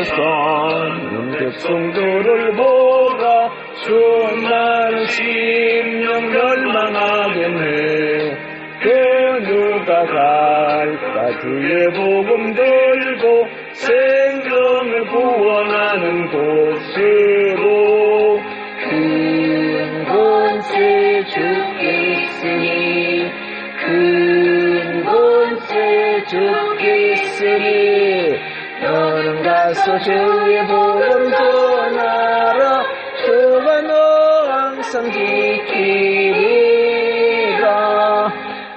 하여선 백성들을 보라 수많은 심령 멸망하겠네. 그 누가 갈까? 주의 복음 들 주의 복음 전하라 주가 너 항상 지키리라.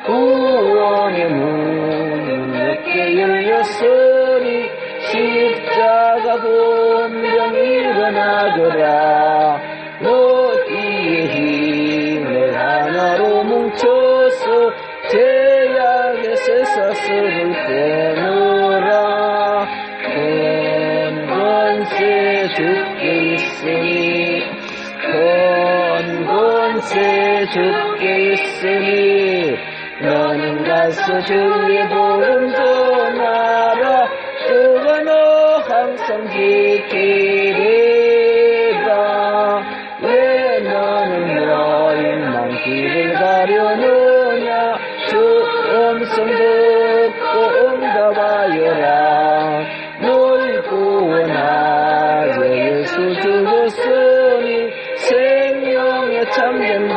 구원의 문은 늦게 열렸으니 십자가 본령 일어나거라 너는 가서 주의 복음 전하라 주가 너 항상 지키리라. 왜 너는 멸망 길을 가려느냐? 주 음성 듣고 응답하여라. 널 구원하여 예수 죽었으니 생명의 참된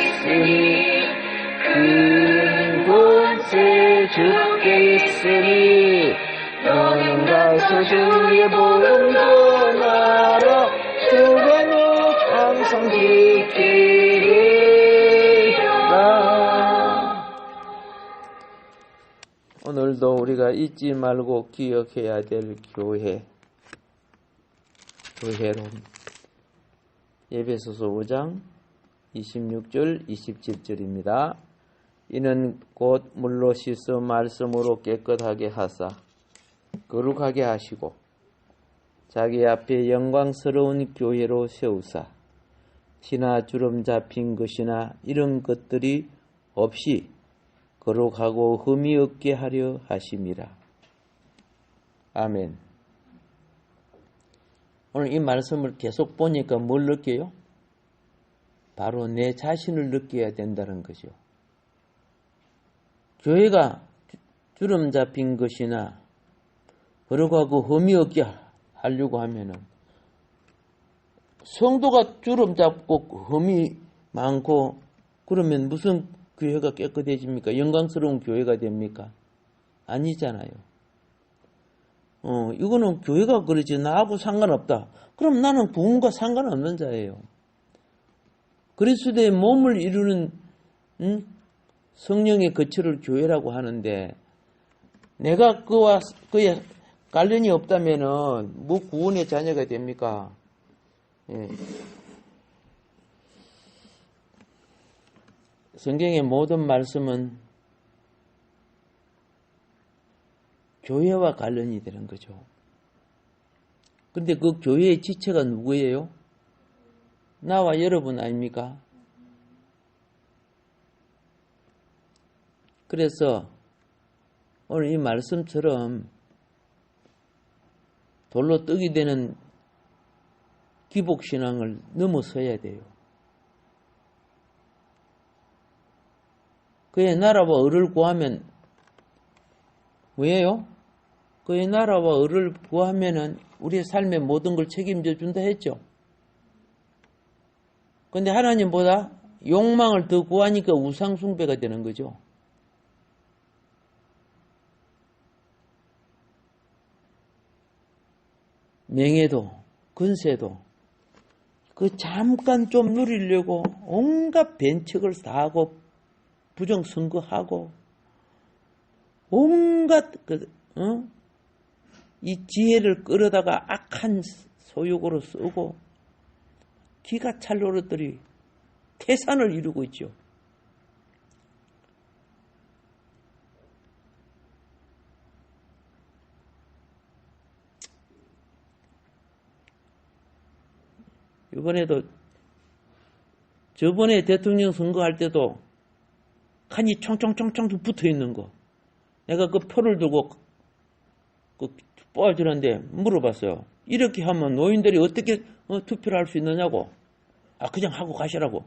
있으니 큰 권세 주께 있으니 너는 가서 주의 복음 전하라 주가 너 항상 지키리라. 오늘도 우리가 잊지 말고 기억해야 될 교회 교회론. 예배소서 5장 26절 27절입니다. 이는 곧 물로 씻어 말씀으로 깨끗하게 하사 거룩하게 하시고 자기 앞에 영광스러운 교회로 세우사 티나 주름 잡힌 것이나 이런 것들이 없이 거룩하고 흠이 없게 하려 하심이라. 아멘. 오늘 이 말씀을 계속 보니까 뭘 느껴요? 바로 내 자신을 느껴야 된다는 거죠. 교회가 주름 잡힌 것이나 거룩하고 흠이 없게 하려고 하면은 성도가 주름 잡고 흠이 많고 그러면 무슨 교회가 깨끗해집니까? 영광스러운 교회가 됩니까? 아니잖아요. 어, 이거는 교회가 그러지 나하고 상관없다. 그럼 나는 부흥과 상관없는 자예요. 그리스도의 몸을 이루는 음? 성령의 거처를 교회라고 하는데 내가 그와 그의 관련이 없다면은 뭐 구원의 자녀가 됩니까? 예. 성경의 모든 말씀은 교회와 관련이 되는 거죠. 근데 그 교회의 지체가 누구예요? 나와 여러분 아닙니까? 그래서 오늘 이 말씀처럼 돌로 떡이 되는 기복신앙을 넘어서야 돼요. 그의 나라와 을을 구하면 왜요? 그의 나라와 을을 구하면은 우리의 삶의 모든 걸 책임져 준다 했죠. 근데 하나님보다 욕망을 더 구하니까 우상숭배가 되는 거죠. 명예도, 근세도, 그 잠깐 좀 누리려고 온갖 변칙을 다 하고 부정선거하고 온갖 그, 어? 이 지혜를 끌어다가 악한 소욕으로 쓰고 기가 찰 노릇들이 태산을 이루고 있죠. 이번에도 저번에 대통령 선거할 때도 칸이 총총총총 붙어 있는 거. 내가 그 표를 들고 그 뽑아주는데 물어봤어요. 이렇게 하면 노인들이 어떻게 어, 투표를 할 수 있느냐고. 아 그냥 하고 가시라고.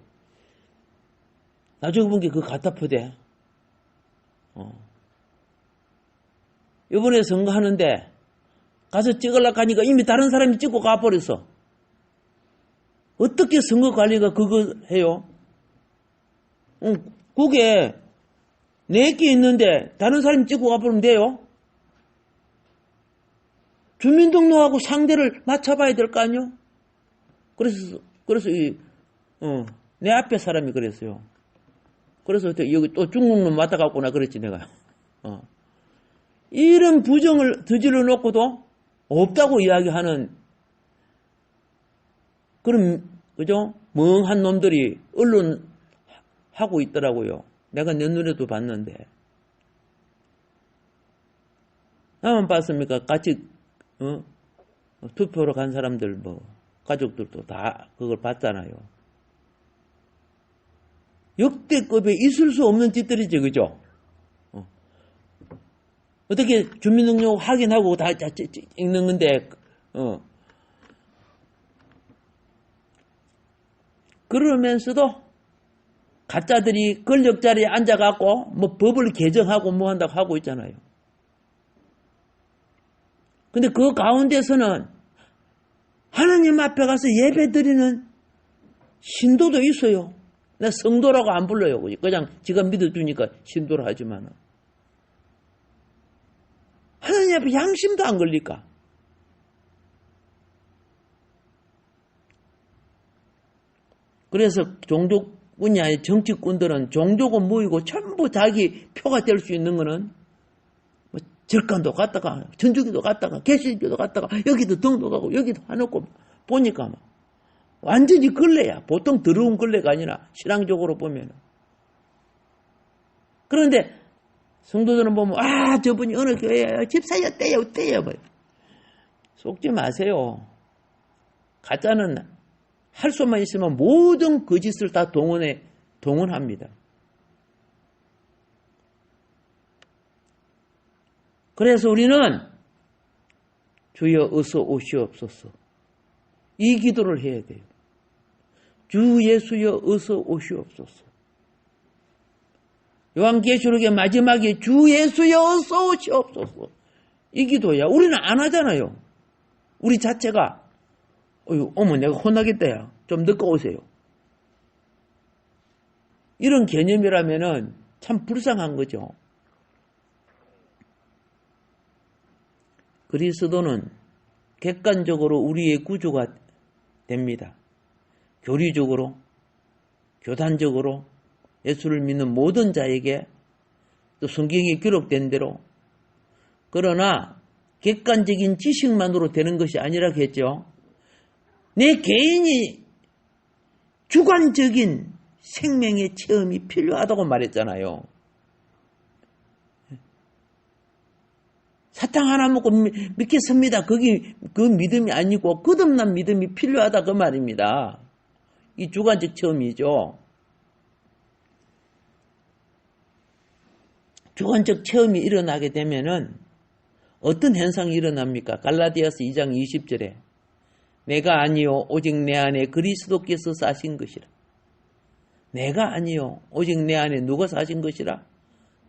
나중에 본 게 그 갖다 퍼대. 어. 이번에 선거하는데 가서 찍으려고 하니까 이미 다른 사람이 찍고 가버렸어. 어떻게 선거 관리가 그거 해요? 응, 그게 내게 있는데 다른 사람이 찍고 가버리면 돼요? 주민등록하고 상대를 맞춰봐야 될 거 아니요? 그래서, 그래서 이, 어, 내 앞에 사람이 그랬어요. 그래서 여기 또 중국놈 맡아갖구나 그랬지 내가. 어. 이런 부정을 저질러 놓고도 없다고 이야기하는 그런 그죠? 멍한 놈들이 언론 하고 있더라고요. 내가 내 눈에도 봤는데. 나만 봤습니까? 같이 어? 투표로 간 사람들 뭐 가족들도 다 그걸 봤잖아요. 역대급에 있을 수 없는 짓들이지 그죠? 어. 떻게 주민등록 확인하고 다 찍는 건데 어. 그러면서도 가짜들이 권력 자리에 앉아갖고 뭐 법을 개정하고 뭐 한다고 하고 있잖아요. 근데 그 가운데서는 하나님 앞에 가서 예배 드리는 신도도 있어요. 나 성도라고 안 불러요. 그냥 지가 믿어주니까 신도라 하지만. 하나님 앞에 양심도 안 걸릴까? 그래서 종족군이 아닌 정치꾼들은 종족은 모이고 전부 자기 표가 될 수 있는 거는 뭐 절간도 갔다가 전주기도 갔다가 개신교도 갔다가 여기도 등록하고 여기도 해놓고 보니까 막 완전히 걸레야. 보통 더러운 걸레가 아니라 신앙적으로 보면. 그런데 성도들은 보면 아 저분이 어느 교회 집사였대요 어때요 뭐. 속지 마세요. 가짜는 할 수만 있으면 모든 거짓을 다 동원해, 동원합니다. 그래서 우리는 주여 어서 오시옵소서. 이 기도를 해야 돼요. 주 예수여 어서 오시옵소서. 요한계시록의 마지막에 주 예수여 어서 오시옵소서. 이 기도야. 우리는 안 하잖아요. 우리 자체가 어휴, 어머, 내가 혼나겠다, 야. 좀 늦고 오세요. 이런 개념이라면은 참 불쌍한 거죠. 그리스도는 객관적으로 우리의 구조가 됩니다. 교리적으로, 교단적으로 예수를 믿는 모든 자에게 또 성경에 기록된 대로 그러나 객관적인 지식만으로 되는 것이 아니라겠죠. 내 개인이 주관적인 생명의 체험이 필요하다고 말했잖아요. 사탕 하나 먹고 믿겠습니다. 거기 그 믿음이 아니고 거듭난 믿음이 필요하다 그 말입니다. 이 주관적 체험이죠. 주관적 체험이 일어나게 되면은 어떤 현상이 일어납니까? 갈라디아스 2장 20절에 내가 아니요 오직 내 안에 그리스도께서 사신 것이라. 내가 아니요 오직 내 안에 누가 사신 것이라?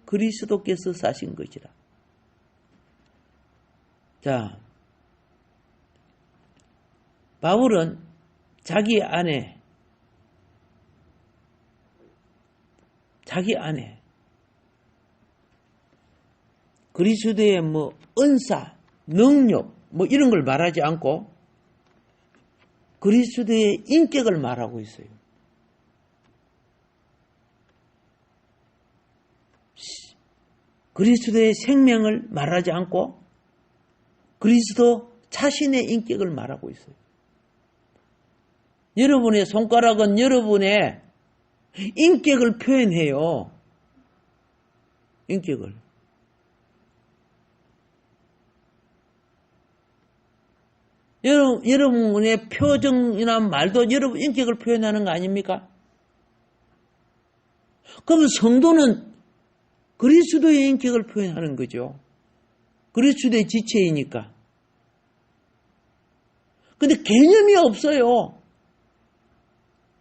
그리스도께서 사신 것이라. 자, 바울은 자기 안에 자기 안에 그리스도의 뭐 은사, 능력, 뭐 이런 걸 말하지 않고 그리스도의 인격을 말하고 있어요. 그리스도의 생명을 말하지 않고 그리스도 자신의 인격을 말하고 있어요. 여러분의 손가락은 여러분의 인격을 표현해요. 인격을. 여러분, 여러분의 표정이나 말도 여러분 인격을 표현하는 거 아닙니까? 그럼 성도는 그리스도의 인격을 표현하는 거죠. 그리스도의 지체이니까. 근데 개념이 없어요.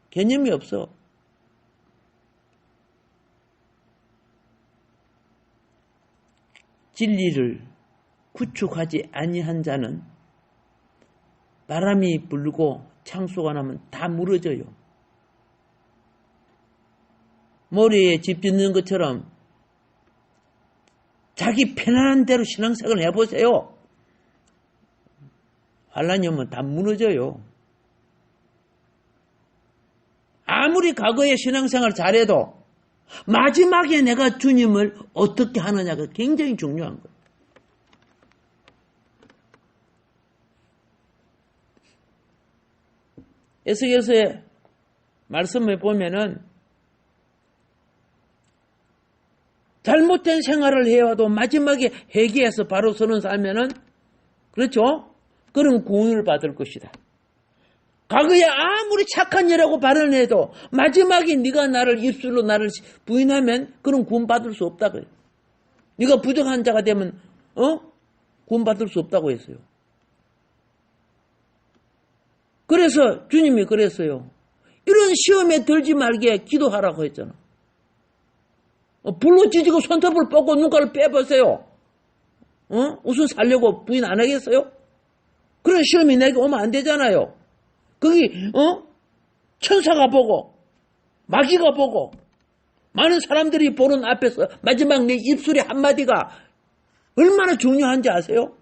개념이 없어. 진리를 구축하지 아니한 자는 바람이 불고 창수가 나면 다 무너져요. 머리에 집 짓는 것처럼 자기 편안한 대로 신앙생활을 해보세요. 오면 다 무너져요. 아무리 과거에 신앙생활 잘해도 마지막에 내가 주님을 어떻게 하느냐가 굉장히 중요한 거예요. 에스겔서의 말씀을 보면은 잘못된 생활을 해와도 마지막에 회개해서 바로 서는 살면은 그렇죠? 그런 구원을 받을 것이다. 과거에 아무리 착한 일하고 발언 해도 마지막에 네가 나를 입술로 나를 부인하면 그런 구원 받을 수 없다 그래. 네가 부정한 자가 되면 어 구원 받을 수 없다고 했어요. 그래서 주님이 그랬어요. 이런 시험에 들지 말게 기도하라고 했잖아. 어, 불로 찢고 손톱을 뽑고 눈가를 빼보세요. 어? 우선 살려고 부인 안 하겠어요? 그런 시험이 내게 오면 안 되잖아요. 거기 어? 천사가 보고 마귀가 보고 많은 사람들이 보는 앞에서 마지막 내 입술의 한마디가 얼마나 중요한지 아세요?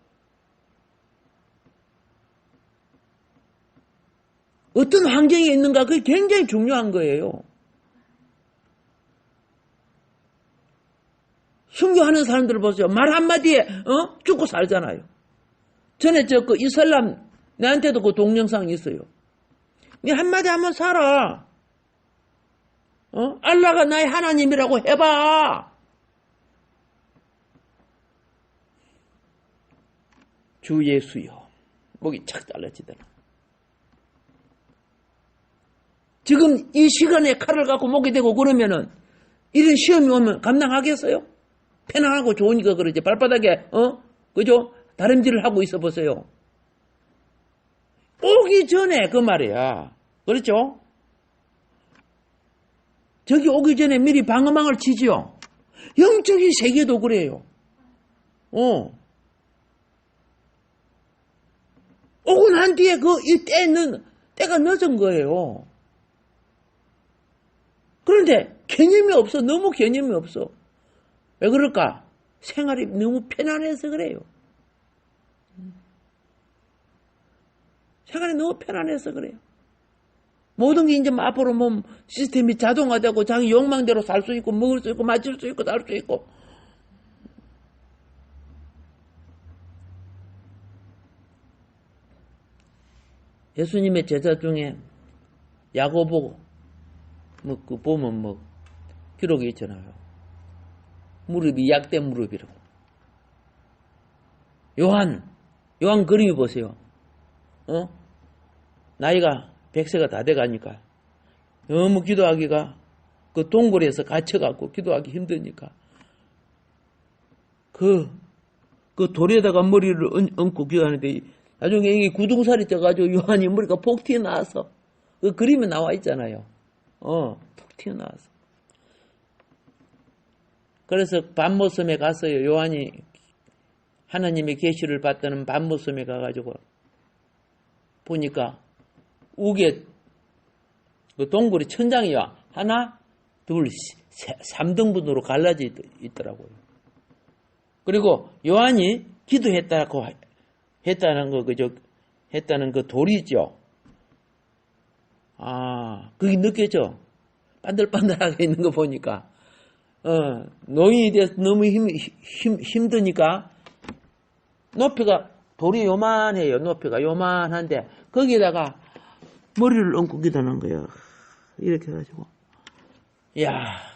어떤 환경에 있는가 그게 굉장히 중요한 거예요. 순교하는 사람들 을 보세요. 말 한마디에 어? 죽고 살잖아요. 전에 저 그 이슬람 내한테도 그 동영상이 있어요. 네 한마디 한번 살아. 어? 알라가 나의 하나님이라고 해봐. 주 예수여. 목이 착 잘라지더라. 지금 이 시간에 칼을 갖고 목이 되고 그러면은 이런 시험이 오면 감당하겠어요? 편안하고 좋으니까 그러지. 발바닥에, 어? 그죠? 다림질을 하고 있어 보세요. 오기 전에 그 말이야. 그렇죠? 저기 오기 전에 미리 방어망을 치지요. 영적인 세계도 그래요. 어. 오고 난 뒤에 그 이 때는 때가 늦은 거예요. 그런데 개념이 없어. 너무 개념이 없어. 왜 그럴까? 생활이 너무 편안해서 그래요. 생활이 너무 편안해서 그래요. 모든 게 이제 앞으로 뭐 시스템이 자동화되고 자기 욕망대로 살 수 있고 먹을 수 있고 마실 수 있고 살 수 있고 예수님의 제자 중에 야고보 뭐그 보면 뭐 기록이 있잖아요. 무릎이 약된 무릎이라고. 요한 요한 그림이 보세요. 어? 나이가 백세가 다 돼가니까 너무 기도하기가 그 동굴에서 갇혀갖고 기도하기 힘드니까 그, 그 돌에다가 머리를 얹, 고 기도하는데 나중에 이게 구둥살이 쪄가지고 요한이 머리가 폭 튀어나와서 그 그림에 나와 있잖아요. 어, 톡 튀어나와서. 그래서 밤모섬에 갔어요. 요한이 하나님의 계시를 받다는 밤모섬에 가가지고 보니까 우게 그 동굴이 천장이야 하나, 둘, 세, 3등분으로 갈라져 있, 더라고요 그리고 요한이 기도했다고 했다는 거, 그저, 했다는 그 돌이죠. 아, 그게 느껴져. 반들반들하게 있는 거 보니까. 어, 노인이 돼서 너무 힘, 힘, 힘드니까, 높이가, 돌이 요만해요. 높이가 요만한데, 거기다가 머리를 얹고 기다는 거예요. 이렇게 해가지고. 이야.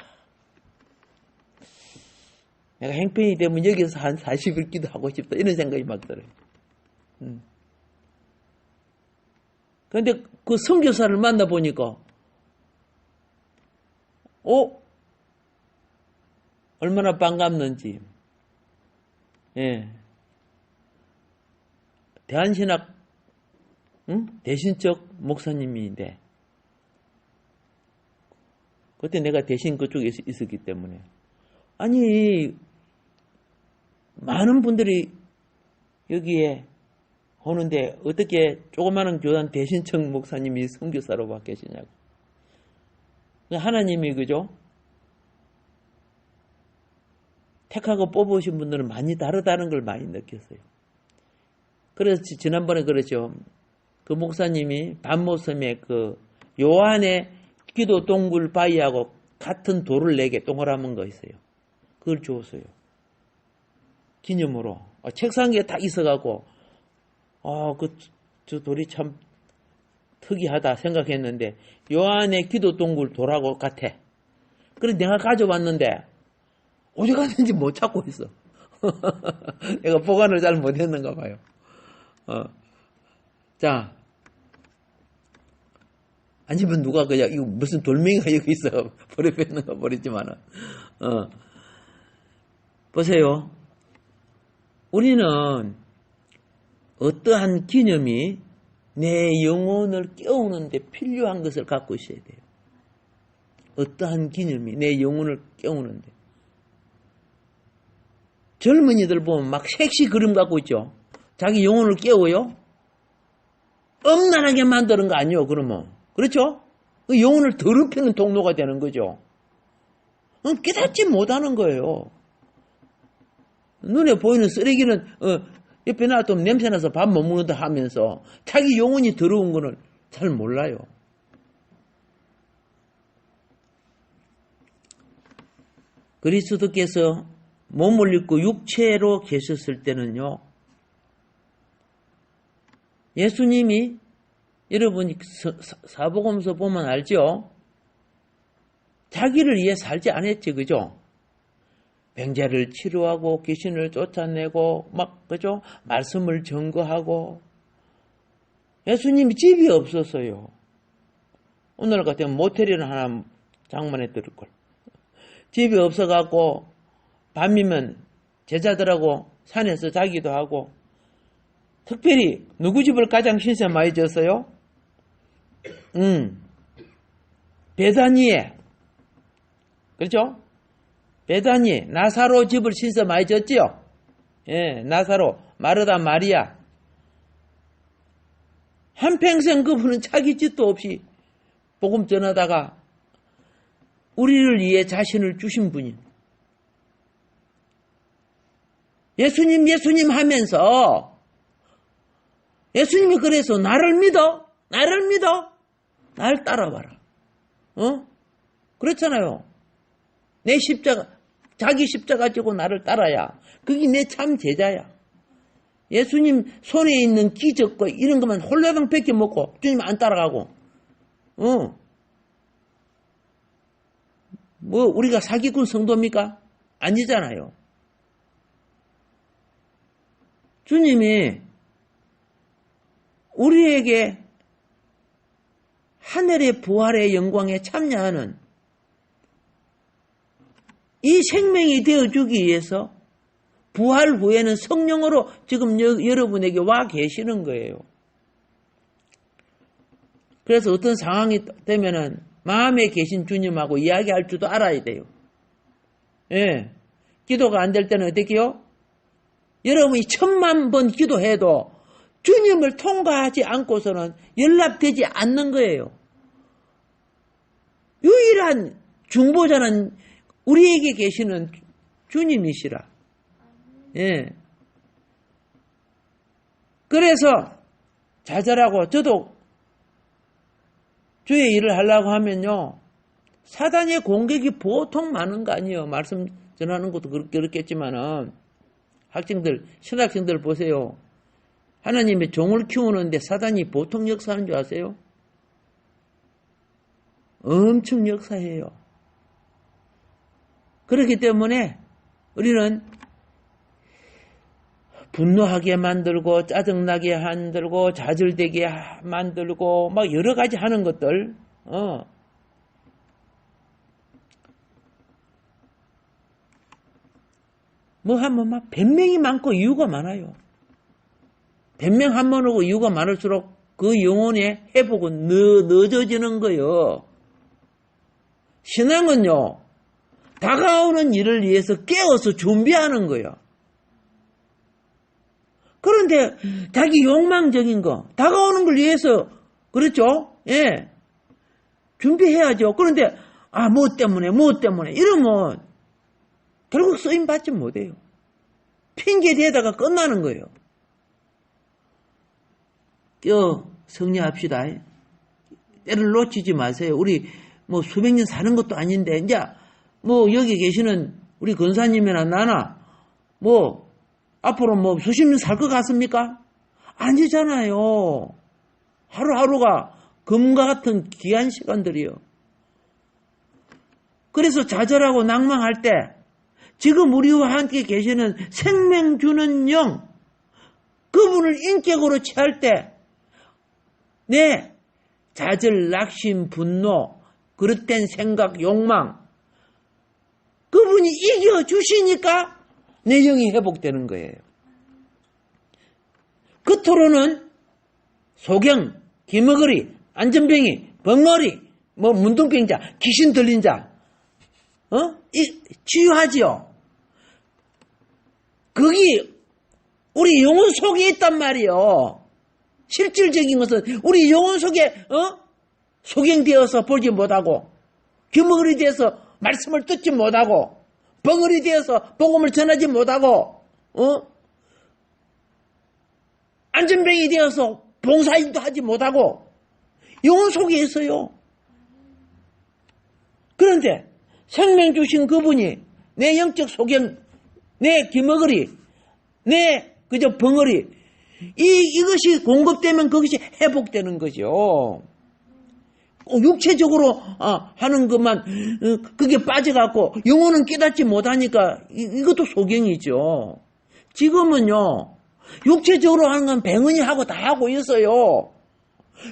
내가 행편이 되면 여기서 한 40일 기도하고 싶다. 이런 생각이 막 들어요. 음. 근데 그 선교사를 만나보니까, 어? 얼마나 반갑는지. 예. 대한신학, 응? 대신적 목사님인데, 그때 내가 대신 그쪽에 있- 있었기 때문에. 아니, 많은 분들이 여기에 오는데 어떻게 조그마한 교단 대신청 목사님이 선교사로 바뀌시냐고. 하나님이 그죠? 택하고 뽑으신 분들은 많이 다르다는 걸 많이 느꼈어요. 그래서 지- 지난번에 그랬죠. 그 목사님이 반모섬에 그 요한의 기도 동굴 바위하고 같은 돌을 내게 동그라문 거 있어요. 그걸 주었어요. 기념으로. 아, 책상 위에 딱 있어갖고, 아, 그, 저 돌이 참 특이하다 생각했는데, 요한의 기도 동굴 돌하고 같아. 그래서 내가 가져왔는데, 어디 갔는지 못 찾고 있어. 내가 보관을 잘 못했는가 봐요. 어. 자. 아니면 누가 그냥, 이거 무슨 돌멩이가 여기 있어. 버려놨는가 버렸지만은. 어. 보세요. 우리는 어떠한 기념이 내 영혼을 깨우는데 필요한 것을 갖고 있어야 돼요. 어떠한 기념이 내 영혼을 깨우는데. 젊은이들 보면 막 섹시 그림 갖고 있죠. 자기 영혼을 깨워요. 엄난하게 만드는 거 아니요, 그러면. 그렇죠? 그 영혼을 더럽히는 통로가 되는 거죠. 어, 깨닫지 못하는 거예요. 눈에 보이는 쓰레기는 어, 옆에 놔두면 냄새나서 밥 못 먹는다 하면서 자기 영혼이 더러운 거는 잘 몰라요. 그리스도께서 몸을 입고 육체로 계셨을 때는요. 예수님이 여러분이 사복음서 보면 알죠? 자기를 위해 살지 않았지, 그죠? 병자를 치료하고 귀신을 쫓아내고 막 그죠? 말씀을 증거하고 예수님이 집이 없었어요. 오늘 같으면 모텔이나 하나 장만해 들을 걸. 집이 없어갖고 밤이면 제자들하고 산에서 자기도 하고 특별히 누구 집을 가장 신세 많이 졌어요? 음, 베다니에 그렇죠? 베다니 나사로 집을 신세 많이 졌지요? 예, 나사로 마르다 마리아 한평생 그분은 자기 짓도 없이 복음 전하다가 우리를 위해 자신을 주신 분이 예수님 예수님 하면서 예수님이 그래서 나를 믿어. 나를 믿어. 날 따라와라. 어? 그렇잖아요. 내 십자가 자기 십자가 지고 나를 따라야. 그게 내 참 제자야. 예수님 손에 있는 기적과 이런 것만 홀라당 뺏겨 먹고 주님 안 따라가고. 어. 뭐 우리가 사기꾼 성도입니까? 아니잖아요. 주님이 우리에게 하늘의 부활의 영광에 참여하는 이 생명이 되어주기 위해서 부활 후에는 성령으로 지금 여, 여러분에게 와 계시는 거예요. 그래서 어떤 상황이 되면은 마음에 계신 주님하고 이야기할 줄도 알아야 돼요. 예. 기도가 안 될 때는 어떻게요? 여러분이 천만 번 기도해도 주님을 통과하지 않고서는 연락되지 않는 거예요. 유일한 중보자는 우리에게 계시는 주님이시라. 예. 그래서 좌절하고 저도 주의 일을 하려고 하면요. 사단의 공격이 보통 많은 거 아니에요. 말씀 전하는 것도 그렇- 그렇겠지만은 학생들, 신학생들 보세요. 하나님의 종을 키우는데 사단이 보통 역사하는 줄 아세요? 엄청 역사해요. 그렇기 때문에 우리는 분노하게 만들고 짜증나게 만들고 좌절되게 하- 만들고 막 여러 가지 하는 것들 어. 뭐 하면 막 변명이 많고 이유가 많아요. 변명 한 번 하고 이유가 많을수록 그 영혼의 회복은 늦, 늦어지는 거예요. 신앙은요, 다가오는 일을 위해서 깨어서 준비하는 거예요. 그런데 자기 욕망적인 거, 다가오는 걸 위해서, 그렇죠? 예. 준비해야죠. 그런데, 아, 뭐 때문에, 뭐 때문에, 이러면 결국 쓰임 받지 못해요. 핑계 대다가 끝나는 거예요. 껴 성리합시다. 때를 놓치지 마세요. 우리 뭐 수백 년 사는 것도 아닌데 이제 뭐 여기 계시는 우리 권사님이나 나나 뭐 앞으로 뭐 수십 년 살 것 같습니까? 아니잖아요. 하루하루가 금과 같은 귀한 시간들이요. 그래서 좌절하고 낭망할 때 지금 우리와 함께 계시는 생명 주는 영 그분을 인격으로 취할 때 네, 좌절, 낙심, 분노, 그릇된 생각, 욕망. 그분이 이겨주시니까 내 영이 회복되는 거예요. 그토록은 소경, 기머거리, 안전병이, 벙어리, 뭐 문둥병 자, 귀신 들린 자, 어? 이, 치유하지요. 거기 우리 영혼 속에 있단 말이요. 실질적인 것은 우리 영혼 속에 어? 소경되어서 보지 못하고 규먹이 되어서 말씀을 듣지 못하고 벙어리 되어서 복음을 전하지 못하고 어? 안전병이 되어서 봉사일도 하지 못하고 영혼 속에 있어요. 그런데 생명 주신 그분이 내 영적 소경, 내 기머거리, 내 그저 벙어리 이, 이것이 공급되면 그것이 회복되는 거죠. 꼭 육체적으로 아, 하는 것만 어, 그게 빠져갖고 영혼은 깨닫지 못하니까 이, 이것도 소경이죠. 지금은요 육체적으로 하는 건 병은이 하고 다 하고 있어요.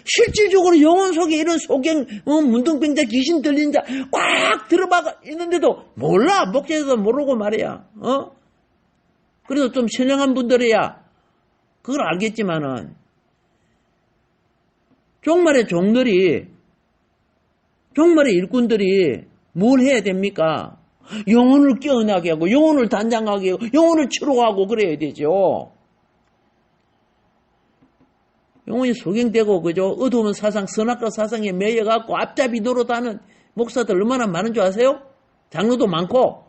실질적으로 영혼 속에 이런 소경, 어, 문둥병자, 귀신 들린 자 꽉 들어가 있는데도 몰라 목적에서 모르고 말이야. 어? 그래서 좀 신령한 분들이야 그걸 알겠지만은 종말의 종들이 종말의 일꾼들이 뭘 해야 됩니까? 영혼을 깨어나게 하고 영혼을 단장하게 하고 영혼을 치료하고 그래야 되죠. 영혼이 소경되고 그죠? 어두운 사상, 선악과 사상에 매여갖고 앞잡이 노릇하는 목사들 얼마나 많은 줄 아세요? 장로도 많고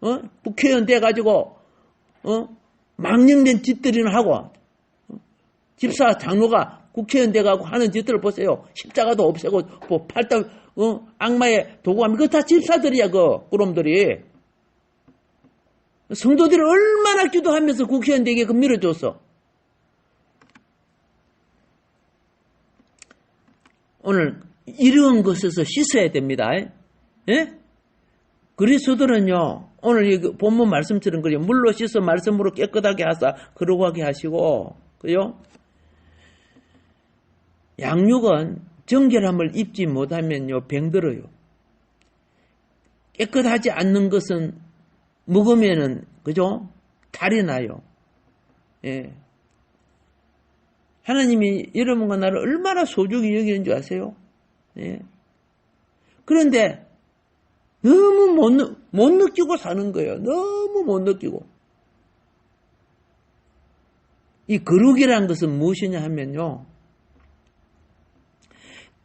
어? 국회의원 돼가지고 어? 망령된 짓들이나 하고 어? 집사 장로가 국회의원 돼가고 하는 짓들을 보세요. 십자가도 없애고 뭐 팔당 어? 악마의 도구함 이거 다 집사들이야 그 꾸럼들이 성도들이 얼마나 기도하면서 국회의원 되게 그 밀어줬어. 오늘 이런 것에서 씻어야 됩니다. 예? 그리스도는요, 오늘 이 본문 말씀처럼 그래요. 물로 씻어 말씀으로 깨끗하게 하사 거룩하게 하시고, 그요? 양육은 정결함을 입지 못하면요, 병들어요. 깨끗하지 않는 것은 먹으면은, 그죠? 탈이 나요. 예. 하나님이 여러분과 나를 얼마나 소중히 여기는 줄 아세요? 예. 그런데 너무 못, 느- 못 느끼고 사는 거예요. 너무 못 느끼고. 이 거룩이라는 것은 무엇이냐 하면요.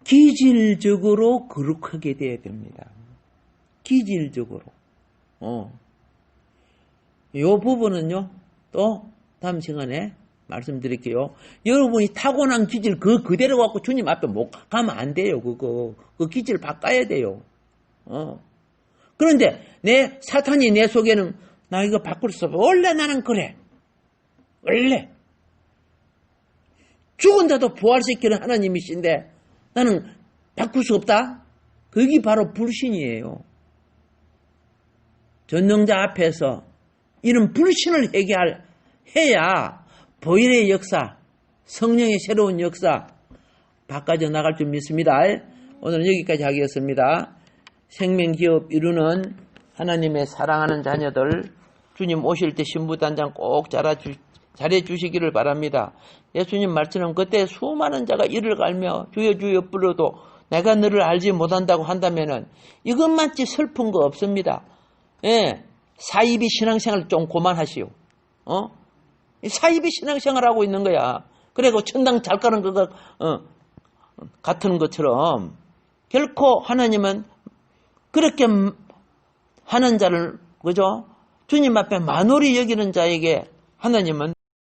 기질적으로 거룩하게 돼야 됩니다. 기질적으로. 어. 요 부분은요, 또 다음 시간에 말씀드릴게요. 여러분이 타고난 기질 그 그대로 갖고 주님 앞에 못 가면 안 돼요. 그거 그 기질 바꿔야 돼요. 어. 그런데 내 사탄이 내 속에는 나 이거 바꿀 수 없어. 원래 나는 그래. 원래 죽은데도 부활시키는 하나님이신데 나는 바꿀 수 없다. 그게 바로 불신이에요. 전능자 앞에서 이런 불신을 해결 해야 보일의 역사, 성령의 새로운 역사 바꿔져 나갈 줄 믿습니다. 오늘은 여기까지 하겠습니다. 생명기업 이루는 하나님의 사랑하는 자녀들 주님 오실 때 신부단장 꼭 잘해주, 잘해 주시기를 바랍니다. 예수님 말처럼 그때 수많은 자가 이를 갈며 주여 주여 불러도 내가 너를 알지 못한다고 한다면은 이것만치 슬픈 거 없습니다. 예, 사이비 신앙생활 좀 그만하시오. 어? 이 사이비 신앙생활 하고 있는 거야. 그리고 천당 잘 가는 거가 어, 같은 것처럼 결코 하나님은 그렇게 하는 자를 그죠? 주님 앞에 만홀히 여기는 자에게 하나님은